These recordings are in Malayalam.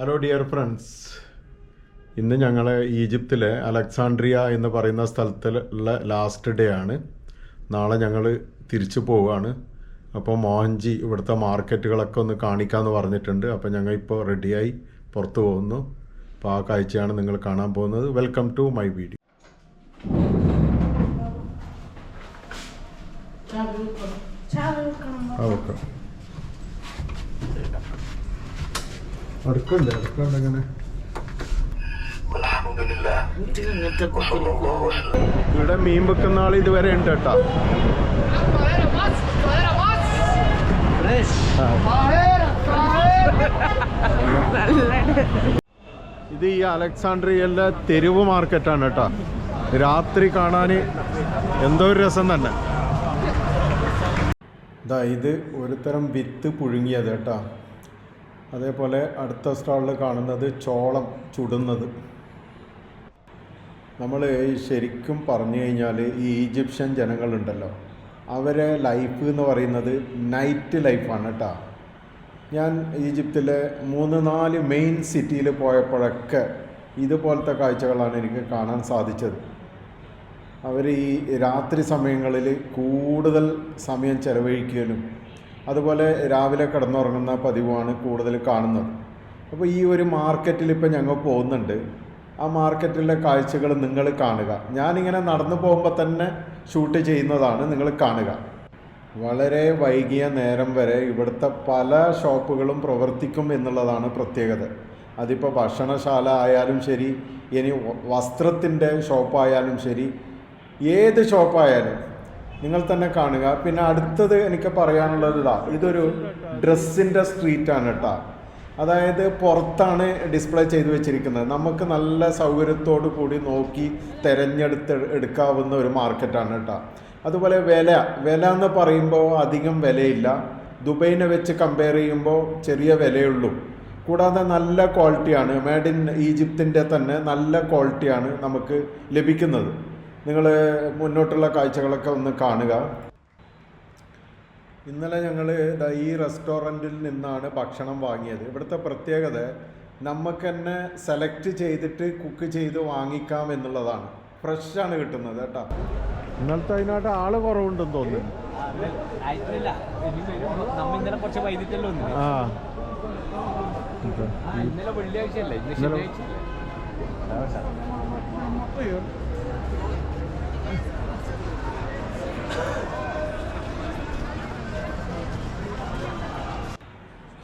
ഹലോ ഡിയർ ഫ്രണ്ട്സ് ഇന്ന് ഞങ്ങൾ ഈജിപ്തിലെ അലക്സാണ്ട്രിയ എന്ന് പറയുന്ന സ്ഥലത്തിലുള്ള ലാസ്റ്റ് ഡേ ആണ്. നാളെ ഞങ്ങൾ തിരിച്ചു പോവുകയാണ് അപ്പോൾ മോഹൻജി ഇവിടുത്തെ മാർക്കറ്റുകളൊക്കെ ഒന്ന് കാണിക്കാമെന്ന് പറഞ്ഞിട്ടുണ്ട്. അപ്പോൾ ഞങ്ങൾ ഇപ്പോൾ റെഡിയായി പുറത്തു പോകുന്നു. അപ്പോൾ ആ കാഴ്ചയാണ് നിങ്ങൾ കാണാൻ പോകുന്നത്. Welcome to my video okay അടുക്കുണ്ട് അടുക്കുണ്ട് എങ്ങനെ ഇവിടെ മീൻ വെക്കുന്ന ആൾ ഇതുവരെ ഉണ്ട് കേട്ടോ. ഇത് ഈ അലക്സാണ്ട്രിയയിലെ തെരുവ് മാർക്കറ്റാണ് കേട്ടോ. രാത്രി കാണാൻ എന്തോ ഒരു രസം തന്നെ. ഇതാ ഇത് ഒരു തരം വിത്ത് പുഴുങ്ങിയത് കേട്ടോ. അതേപോലെ അടുത്ത സ്റ്റാളിൽ കാണുന്നത് ചോളം ചുടുന്നത്. നമ്മൾ ശരിക്കും പറഞ്ഞു കഴിഞ്ഞാൽ ഈ ഈജിപ്ഷ്യൻ ജനങ്ങളുണ്ടല്ലോ. അവരെ ലൈഫ് എന്ന് പറയുന്നത് നൈറ്റ് ലൈഫാണ് കേട്ടോ. ഞാൻ ഈജിപ്തിലെ മൂന്ന് നാല് മെയിൻ സിറ്റിയിൽ പോയപ്പോഴൊക്കെ ഇതുപോലത്തെ കാഴ്ചകളാണ് എനിക്ക് കാണാൻ സാധിച്ചത്. അവർ ഈ രാത്രി സമയങ്ങളിൽ കൂടുതൽ സമയം ചെലവഴിക്കലും അതുപോലെ രാവിലെ കിടന്നുറങ്ങുന്ന പതിവാണ് കൂടുതൽ കാണുന്നത്. അപ്പോൾ ഈ ഒരു മാർക്കറ്റിൽ ഇപ്പോൾ ഞങ്ങൾ പോകുന്നുണ്ട്. ആ മാർക്കറ്റിലെ കാഴ്ചകൾ നിങ്ങൾ കാണുക. ഞാനിങ്ങനെ നടന്നു പോകുമ്പോൾ തന്നെ ഷൂട്ട് ചെയ്യുന്നതാണ് നിങ്ങൾ കാണുക. വളരെ വൈകിയ നേരം വരെ ഇവിടുത്തെ പല ഷോപ്പുകളും പ്രവർത്തിക്കും എന്നുള്ളതാണ് പ്രത്യേകത. അതിപ്പോൾ ഭക്ഷണശാല ആയാലും ശരി ഇനി വസ്ത്രത്തിന്റെ ഷോപ്പായാലും ശരി ഏത് ഷോപ്പായാലും നിങ്ങൾ തന്നെ കാണുക. പിന്നെ അടുത്തത് എനിക്ക് പറയാനുള്ളത് ഇതാ ഇതൊരു ഡ്രസ്സിന്റെ സ്ട്രീറ്റാണ് കേട്ടോ അതായത് പുറത്താണ് ഡിസ്പ്ലേ ചെയ്ത് വെച്ചിരിക്കുന്നത്. നമുക്ക് നല്ല സൗകര്യത്തോടു കൂടി നോക്കി തിരഞ്ഞെടുത്ത് എടുക്കാവുന്ന ഒരു മാർക്കറ്റാണ് കേട്ടോ അതുപോലെ വില വില എന്ന് പറയുമ്പോൾ അധികം വിലയില്ല. ദുബൈനെ വെച്ച് കമ്പയർ ചെയ്യുമ്പോൾ ചെറിയ വിലയുള്ളൂ കൂടാതെ നല്ല ക്വാളിറ്റിയാണ് മേഡ് ഇൻ ഈജിപ്തിന്റെ തന്നെ നല്ല ക്വാളിറ്റിയാണ് നമുക്ക് ലഭിക്കുന്നത്. നിങ്ങൾ മുന്നോട്ടുള്ള കാഴ്ചകളൊക്കെ ഒന്ന് കാണുക. ഇന്നലെ ഞങ്ങൾ ഈ റെസ്റ്റോറന്റിൽ നിന്നാണ് ഭക്ഷണം വാങ്ങിയത്. ഇവിടുത്തെ പ്രത്യേകത നമുക്ക് തന്നെ സെലക്ട് ചെയ്തിട്ട് കുക്ക് ചെയ്ത് വാങ്ങിക്കാം എന്നുള്ളതാണ്. ഫ്രഷാണ് കിട്ടുന്നത് കേട്ടോ. ഇന്നലത്തെ അതിനായിട്ട് ആൾ കുറവുണ്ടെന്ന് തോന്നുന്നു. ഇന്നലെ വെള്ളിയാഴ്ച അല്ലേ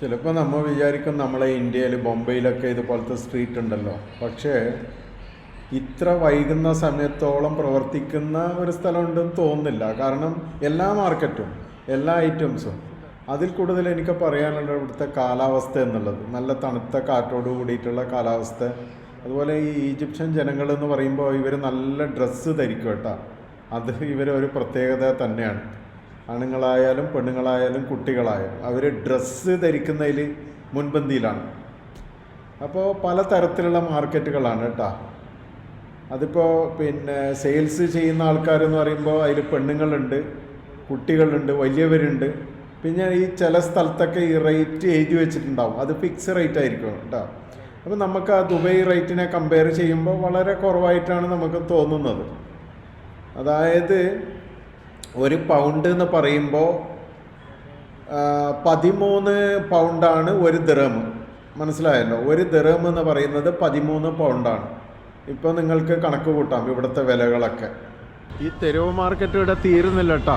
ചിലപ്പോൾ നമ്മൾ വിചാരിക്കും നമ്മളെ ഇന്ത്യയിൽ ബോംബെയിലൊക്കെ ഇതുപോലത്തെ സ്ട്രീറ്റ് ഉണ്ടല്ലോ. പക്ഷേ ഇത്ര വൈകുന്ന സമയത്തോളം പ്രവർത്തിക്കുന്ന ഒരു സ്ഥലമുണ്ടെന്ന് തോന്നുന്നില്ല. കാരണം എല്ലാ മാർക്കറ്റും എല്ലാ ഐറ്റംസും അതിൽ കൂടുതൽ എനിക്ക് പറയാനുള്ള ഇവിടുത്തെ കാലാവസ്ഥ എന്നുള്ളത്. നല്ല തണുത്ത കാറ്റോട് കൂടിയിട്ടുള്ള കാലാവസ്ഥ. അതുപോലെ ഈ ഈജിപ്ഷ്യൻ ജനങ്ങൾ എന്ന് പറയുമ്പോൾ ഇവർ നല്ല ഡ്രസ്സ് ധരിക്കും കേട്ടോ. അത് ഇവരൊരു പ്രത്യേകത തന്നെയാണ്. ആണുങ്ങളായാലും പെണ്ണുങ്ങളായാലും കുട്ടികളായാലും അവർ ഡ്രസ്സ് ധരിക്കുന്നതിൽ മുൻപന്തിയിലാണ്. അപ്പോൾ പല തരത്തിലുള്ള മാർക്കറ്റുകളാണ് കേട്ടോ. അതിപ്പോൾ പിന്നെ സെയിൽസ് ചെയ്യുന്ന ആൾക്കാരെന്ന് പറയുമ്പോൾ അതിൽ പെണ്ണുങ്ങളുണ്ട് കുട്ടികളുണ്ട് വലിയവരുണ്ട്. പിന്നെ ഈ ചില സ്ഥലത്തൊക്കെ ഈ റേറ്റ് എഴുതി വെച്ചിട്ടുണ്ടാവും. അത് ഫിക്സ് റേറ്റ് ആയിരിക്കും കേട്ടോ. അപ്പോൾ നമുക്ക് ആ ദുബൈ റേറ്റിനെ കമ്പയർ ചെയ്യുമ്പോൾ വളരെ കുറവായിട്ടാണ് നമുക്ക് തോന്നുന്നത്. അതായത് ഒരു പൗണ്ട് എന്ന് പറയുമ്പോൾ പതിമൂന്ന് പൗണ്ടാണ് ഒരു ദിറം മനസ്സിലായല്ലോ? ഒരു ദിറം എന്ന് പറയുന്നത് പതിമൂന്ന് പൗണ്ടാണ് ഇപ്പോൾ നിങ്ങൾക്ക് കണക്ക് കൂട്ടാം ഇവിടുത്തെ വിലകളൊക്കെ. ഈ തെരുവ് മാർക്കറ്റ് ഇവിടെ തീരുന്നില്ല കേട്ടാ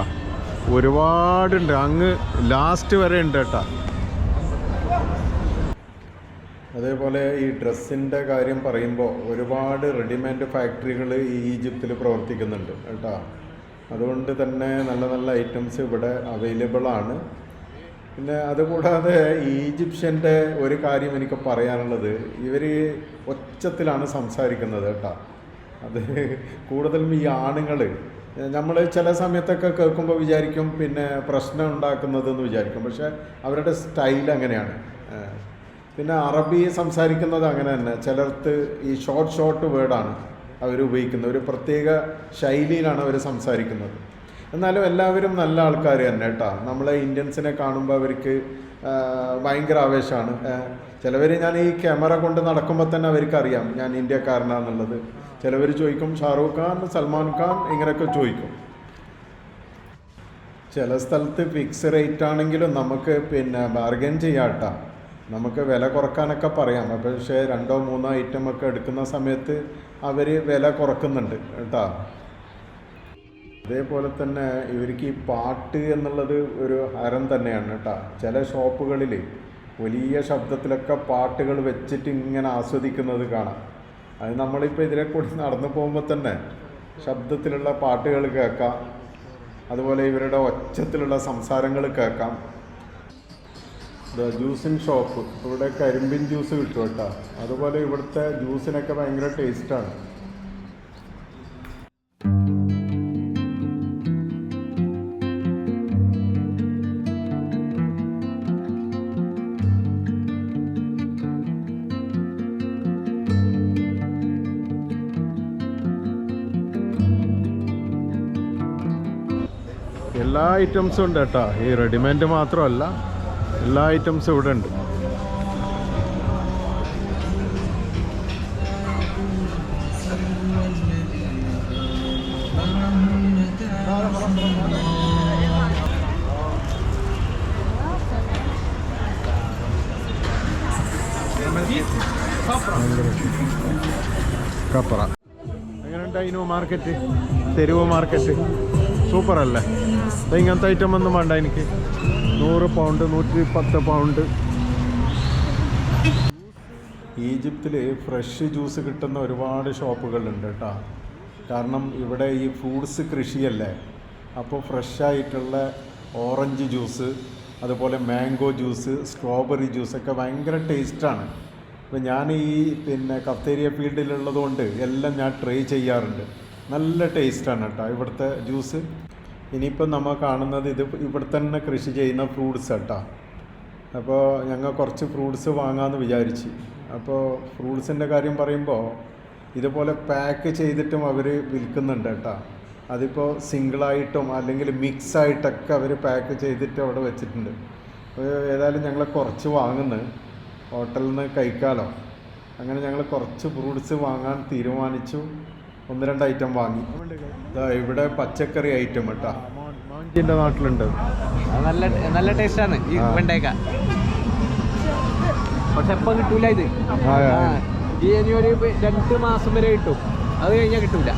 ഒരുപാടുണ്ട്. അങ്ങ് ലാസ്റ്റ് വരെ ഉണ്ട് കേട്ടാ അതേപോലെ ഈ ഡ്രസ്സിന്റെ കാര്യം പറയുമ്പോൾ ഒരുപാട് റെഡിമെയ്ഡ് ഫാക്ടറികൾ ഈ ഈജിപ്തിൽ പ്രവർത്തിക്കുന്നുണ്ട് കേട്ടോ. അതുകൊണ്ട് തന്നെ നല്ല നല്ല ഐറ്റംസ് ഇവിടെ അവൈലബിൾ ആണ്. പിന്നെ അതുകൂടാതെ ഈജിപ്ഷ്യന്റെ ഒരു കാര്യം എനിക്ക് പറയാനുള്ളത്. ഇവർ ഒച്ചത്തിലാണ് സംസാരിക്കുന്നത് കേട്ടോ. അത് കൂടുതലും ഈ ആണുങ്ങൾ നമ്മൾ ചില സമയത്തൊക്കെ കേൾക്കുമ്പോൾ വിചാരിക്കും പിന്നെ പ്രശ്നം ഉണ്ടാക്കുന്നതെന്ന് വിചാരിക്കും. പക്ഷേ അവരുടെ സ്റ്റൈൽ അങ്ങനെയാണ്. പിന്നെ അറബി സംസാരിക്കുന്നത് അങ്ങനെ തന്നെ. ചിലർക്ക് ഈ ഷോർട്ട് ഷോർട്ട് വേർഡാണ് അവർ ഉപയോഗിക്കുന്നത്. ഒരു പ്രത്യേക ശൈലിയിലാണ് അവർ സംസാരിക്കുന്നത്. എന്നാലും എല്ലാവരും നല്ല ആൾക്കാർ തന്നെ കേട്ടോ. നമ്മളെ ഇന്ത്യൻസിനെ കാണുമ്പോൾ അവർക്ക് ഭയങ്കര ആവേശമാണ് ചിലവർ ഞാൻ ഈ ക്യാമറ കൊണ്ട് നടക്കുമ്പോൾ തന്നെ അവർക്ക് അറിയാം ഞാൻ ഇന്ത്യക്കാരനാണെന്നുള്ളത് ചിലവർ ചോദിക്കും ഷാറൂഖ് ഖാൻ സൽമാൻ ഖാൻ? ഇങ്ങനെയൊക്കെ ചോദിക്കും. ചില സ്ഥലത്ത് ഫിക്സ് റേറ്റ് ആണെങ്കിലും നമുക്ക് പിന്നെ ബാർഗൻ ചെയ്യാട്ടാ നമുക്ക് വില കുറക്കാനൊക്കെ പറയാം. പക്ഷേ രണ്ടോ മൂന്നോ ഐറ്റം ഒക്കെ എടുക്കുന്ന സമയത്ത് അവർ വില കുറക്കുന്നുണ്ട് കേട്ടോ. അതേപോലെ തന്നെ ഇവർക്ക് ഈ പാട്ട് എന്നുള്ളത് ഒരു ഹരം തന്നെയാണ് കേട്ടോ. ചില ഷോപ്പുകളിൽ വലിയ ശബ്ദത്തിലൊക്കെ പാട്ടുകൾ വെച്ചിട്ട് ഇങ്ങനെ ആസ്വദിക്കുന്നത് കാണാം. അത് നമ്മളിപ്പോൾ ഇതിലെ കൂടി നടന്നു പോകുമ്പോൾ തന്നെ ശബ്ദത്തിലുള്ള പാട്ടുകൾ കേൾക്കാം. അതുപോലെ ഇവരുടെ ഒച്ചത്തിലുള്ള സംസാരങ്ങൾ കേൾക്കാം. ജ്യൂസിൻ ഷോപ്പ് ഇവിടെ കരിമ്പിൻ ജ്യൂസ് കിട്ടും കേട്ടോ. അതുപോലെ ഇവിടുത്തെ ജ്യൂസിനൊക്കെ ഭയങ്കര ടേസ്റ്റാണ് എല്ലാ ഐറ്റംസും ഉണ്ട് കേട്ടോ. ഈ റെഡിമെയ്ഡ് മാത്രമല്ല എല്ലാ ഐറ്റംസും ഇവിടെ ഉണ്ട്. കപ്പറ. എങ്ങനെയുണ്ടായിരുന്നു മാർക്കറ്റ് തെരുവ് മാർക്കറ്റ് ദേ ഇങ്ങനത്തെ ഐറ്റം ഒന്നും വേണ്ട എനിക്ക്. നൂറ് പൗണ്ട് നൂറ്റി പത്ത് പൗണ്ട് ഈജിപ്തിൽ ഫ്രഷ് ജ്യൂസ് കിട്ടുന്ന ഒരുപാട് ഷോപ്പുകളുണ്ട് കേട്ടോ. കാരണം ഇവിടെ ഈ ഫ്രൂട്ട്സ് കൃഷിയല്ലേ? അപ്പോൾ ഫ്രഷായിട്ടുള്ള ഓറഞ്ച് ജ്യൂസ് അതുപോലെ മാംഗോ ജ്യൂസ് സ്ട്രോബെറി ജ്യൂസൊക്കെ ഭയങ്കര ടേസ്റ്റാണ് അപ്പോൾ ഞാൻ ഈ പിന്നെ കത്തേരിയ ഫീൽഡിലുള്ളതുകൊണ്ട് എല്ലാം ഞാൻ ട്രൈ ചെയ്യാറുണ്ട്. നല്ല ടേസ്റ്റാണ് കേട്ടോ ഇവിടുത്തെ ജ്യൂസ് ഇനിയിപ്പോൾ നമ്മൾ കാണുന്നത് ഇത് ഇവിടെ തന്നെ കൃഷി ചെയ്യുന്ന ഫ്രൂട്ട്സ് കേട്ടോ അപ്പോൾ ഞങ്ങൾ കുറച്ച് ഫ്രൂട്ട്സ് വാങ്ങാമെന്ന് വിചാരിച്ച്. അപ്പോൾ ഫ്രൂട്ട്സിന്റെ കാര്യം പറയുമ്പോൾ ഇതുപോലെ പാക്ക് ചെയ്തിട്ടും അവർ വിൽക്കുന്നുണ്ട് കേട്ടോ. അതിപ്പോൾ സിംഗിളായിട്ടും അല്ലെങ്കിൽ മിക്സ് ആയിട്ടൊക്കെ അവർ പാക്ക് ചെയ്തിട്ട് അവിടെ വെച്ചിട്ടുണ്ട്. ഏതായാലും ഞങ്ങൾ കുറച്ച് വാങ്ങുന്നു. ഹോട്ടലിൽ നിന്ന് കഴിക്കാമല്ലോ അങ്ങനെ ഞങ്ങൾ കുറച്ച് ഫ്രൂട്ട്സ് വാങ്ങാൻ തീരുമാനിച്ചു. ഒന്ന് രണ്ട് ഐറ്റം വാങ്ങി. ദാ ഇവിടെ പച്ചക്കറി ഐറ്റം കേട്ടാ മാഞ്ചിന്റെ നാട്ടിലുണ്ട്. നല്ല നല്ല ടേസ്റ്റാണ് ഈ ആ. വെണ്ടയ്ക്ക. പക്ഷെ എപ്പം കിട്ടൂല ഇത്. ആ, ആ. ആ, ഈ ഇനി ഒരു രണ്ട് മാസം വരെ കിട്ടും. അത് കഴിഞ്ഞാൽ കിട്ടൂല.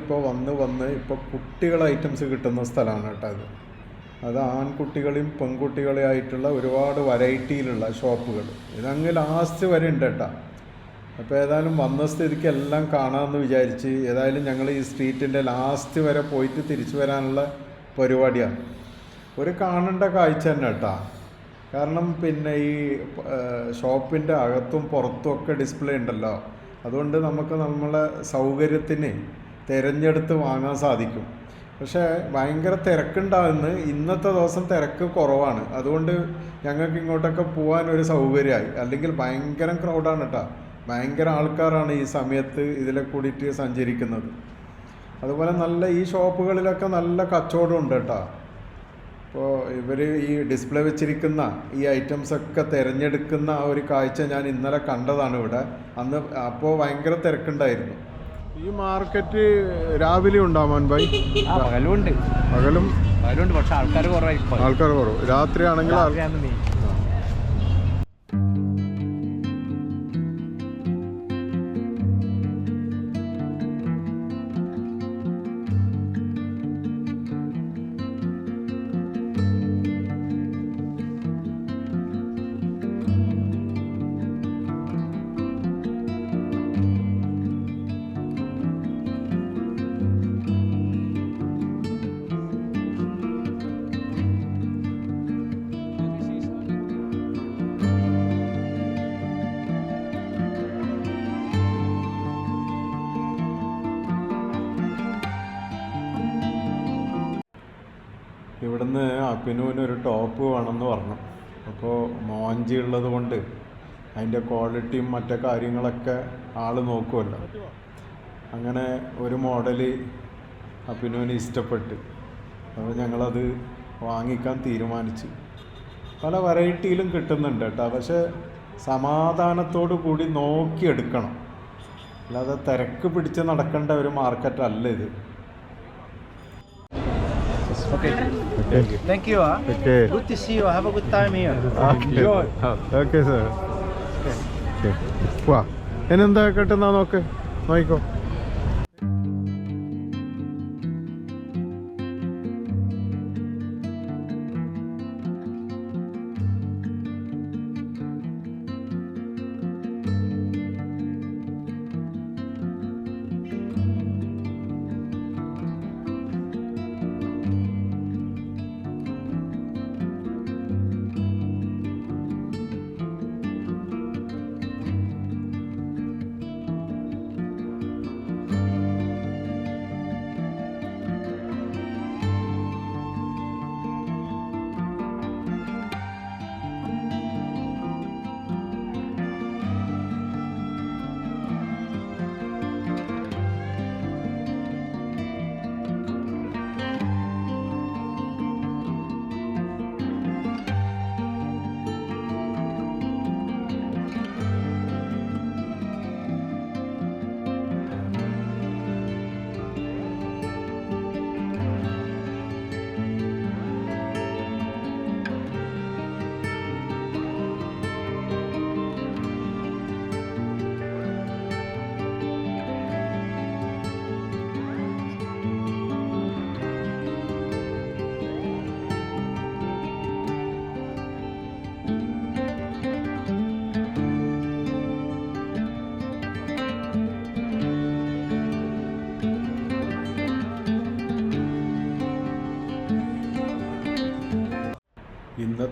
ഇപ്പോൾ വന്ന് വന്ന് ഇപ്പോൾ കുട്ടികൾ ഐറ്റംസ് കിട്ടുന്ന സ്ഥലമാണ് കേട്ടോ അത് അത് ആൺകുട്ടികളെയും പെൺകുട്ടികളെയും ആയിട്ടുള്ള ഒരുപാട് വെറൈറ്റിയിലുള്ള ഷോപ്പുകൾ ഇതങ്ങ് ലാസ്റ്റ് വരെ ഉണ്ട് കേട്ടോ. അപ്പോൾ ഏതായാലും വന്ന സ്ഥിതിക്ക് എല്ലാം കാണാമെന്ന് വിചാരിച്ച് ഏതായാലും ഞങ്ങൾ ഈ സ്ട്രീറ്റിന്റെ ലാസ്റ്റ് വരെ പോയിട്ട് തിരിച്ചു വരാനുള്ള പരിപാടിയാണ്. ഒരു കാണേണ്ട കാഴ്ച തന്നെ കേട്ടോ. കാരണം പിന്നെ ഈ ഷോപ്പിന്റെ അകത്തും പുറത്തും ഒക്കെ ഡിസ്പ്ലേ ഉണ്ടല്ലോ. അതുകൊണ്ട് നമുക്ക് നമ്മളെ സൗകര്യത്തിന് തിരഞ്ഞെടുത്ത് വാങ്ങാൻ സാധിക്കും. പക്ഷേ ഭയങ്കര തിരക്കുണ്ടാകുന്ന ഇന്നത്തെ ദിവസം തിരക്ക് കുറവാണ്. അതുകൊണ്ട് ഞങ്ങൾക്ക് ഇങ്ങോട്ടൊക്കെ പോകാൻ ഒരു സൗകര്യമായി. അല്ലെങ്കിൽ ഭയങ്കര ക്രൗഡാണ് കേട്ടോ ഭയങ്കര ആൾക്കാരാണ് ഈ സമയത്ത് ഇതിലെ കൂടിയിട്ട് സഞ്ചരിക്കുന്നത്. അതുപോലെ നല്ല ഈ ഷോപ്പുകളിലൊക്കെ നല്ല കച്ചവടം ഉണ്ട് കേട്ടോ അപ്പോൾ ഇവർ ഈ ഡിസ്പ്ലേ വെച്ചിരിക്കുന്ന ഈ ഐറ്റംസൊക്കെ തിരഞ്ഞെടുക്കുന്ന ഒരു കാഴ്ച ഞാൻ ഇന്നലെ കണ്ടതാണ് ഇവിടെ. അന്ന് അപ്പോൾ ഭയങ്കര തിരക്കുണ്ടായിരുന്നു. ഈ മാർക്കറ്റ് രാവിലെ ഉണ്ടാവാൻ ബൈ. പകലും ഉണ്ട് പകലും പകലുണ്ട് പക്ഷെ ആൾക്കാർ കുറവായിരിക്കും. ആൾക്കാർ കുറവ്. രാത്രിയാണെങ്കിൽ ഇവിടുന്ന് അപ്പിനുവിന് ഒരു ടോപ്പ് വേണമെന്ന് പറഞ്ഞു. അപ്പോൾ മോഞ്ചി ഉള്ളത് കൊണ്ട് അതിന്റെ ക്വാളിറ്റിയും മറ്റേ കാര്യങ്ങളൊക്കെ ആൾ നോക്കുമല്ലോ അങ്ങനെ ഒരു മോഡൽ അപ്പിനുവിന് ഇഷ്ടപ്പെട്ട്. അപ്പോൾ ഞങ്ങളത് വാങ്ങിക്കാൻ തീരുമാനിച്ചു. പല വെറൈറ്റിയിലും കിട്ടുന്നുണ്ട് കേട്ടോ. പക്ഷേ സമാധാനത്തോടു കൂടി നോക്കിയെടുക്കണം. അല്ലാതെ തിരക്ക് പിടിച്ച് നടക്കേണ്ട ഒരു മാർക്കറ്റല്ല ഇത്. Okay Thank you. Huh? Okay. Good to see you. Have a good time here. Okay. Enjoy. Okay, sir. Okay. Okay. വാ എന്നെന്താ കിട്ടുന്ന നോക്ക് നോക്കിക്കോ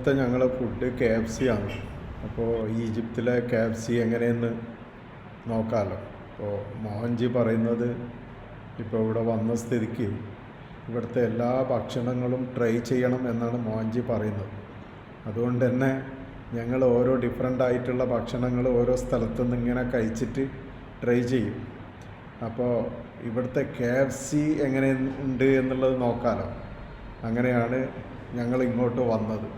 ഇന്നത്തെ ഞങ്ങളെ ഫുഡ് കെ എഫ് സി ആണ്. അപ്പോൾ ഈജിപ്തിലെ കെ എഫ് സി എങ്ങനെയെന്ന് നോക്കാമല്ലോ അപ്പോൾ മോഹൻജി പറയുന്നത് ഇപ്പോൾ ഇവിടെ വന്ന സ്ഥിതിക്ക് ഇവിടുത്തെ എല്ലാ ഭക്ഷണങ്ങളും ട്രൈ ചെയ്യണം എന്നാണ് മോഹൻജി പറയുന്നത്. അതുകൊണ്ട് തന്നെ ഞങ്ങൾ ഓരോ ഡിഫറെന്റ് ആയിട്ടുള്ള ഭക്ഷണങ്ങൾ ഓരോ സ്ഥലത്തു നിന്ന് ഇങ്ങനെ കഴിച്ചിട്ട് ട്രൈ ചെയ്യും. അപ്പോൾ ഇവിടുത്തെ കെ എഫ് സി എങ്ങനെ ഉണ്ട് എന്നുള്ളത് നോക്കാമല്ലോ അങ്ങനെയാണ് ഞങ്ങൾ ഇങ്ങോട്ട് വന്നത്.